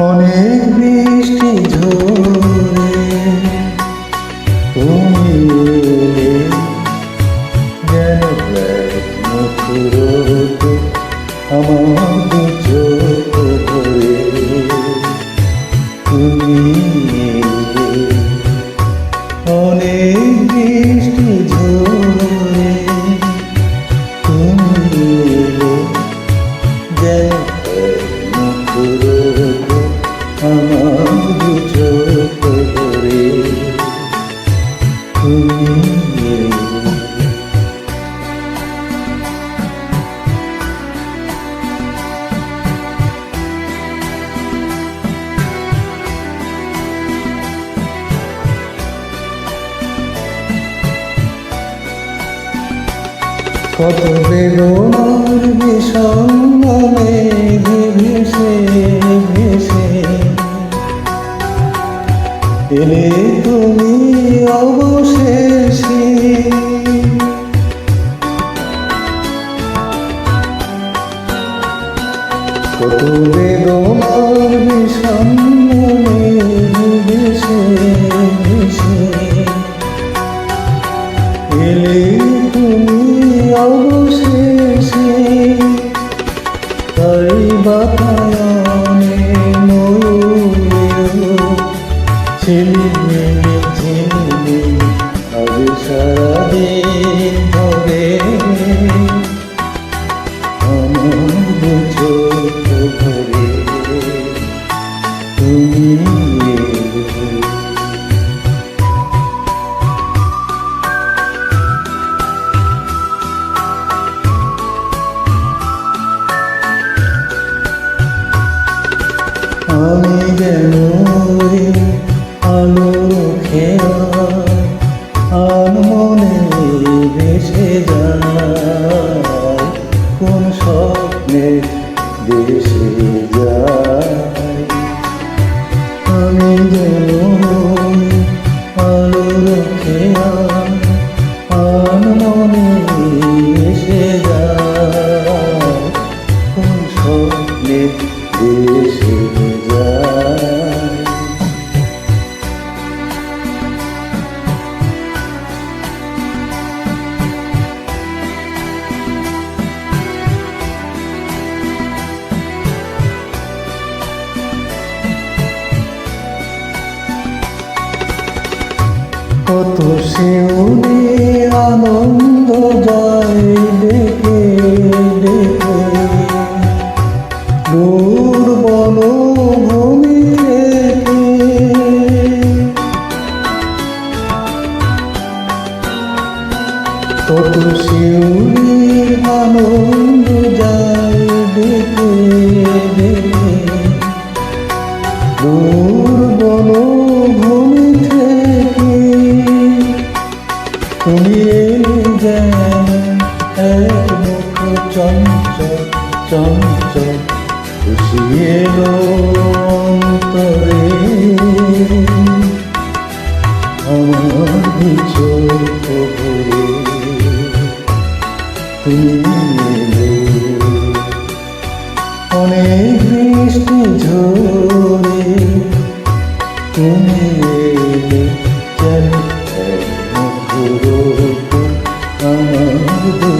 অনেক বৃষ্টি ঝরে তুমি এলে যেন আমার কত বেদনার বিষণ্ণে ভেসে ভেসে বিষণ্ণে ভেসে ভেসে এলে তুমি অবশেষে তাই বাতায়নে ময়ূরেও ঝিলমিলি ঝিলমিলি আজ সারাদিন ধরে আমার দু আমি যেন আলোর খেয়া আর মনে ভেসে যায়, কোন স্বপ্নে দেশে যায়। আমি যেন আলোর খেয়া আর মনে ভেসে কত শিউলি আনন্দ যায় ডেকে ডেকে দূর বন ভূমি কত শিউলি আনন্দ যায় ডেকে ডেকে দূর চঞ্চল খুশি এলো অন্তরে আমার চোখ ভরে তুমি অনেক বৃষ্টি ঝরে তুমি যেন আমার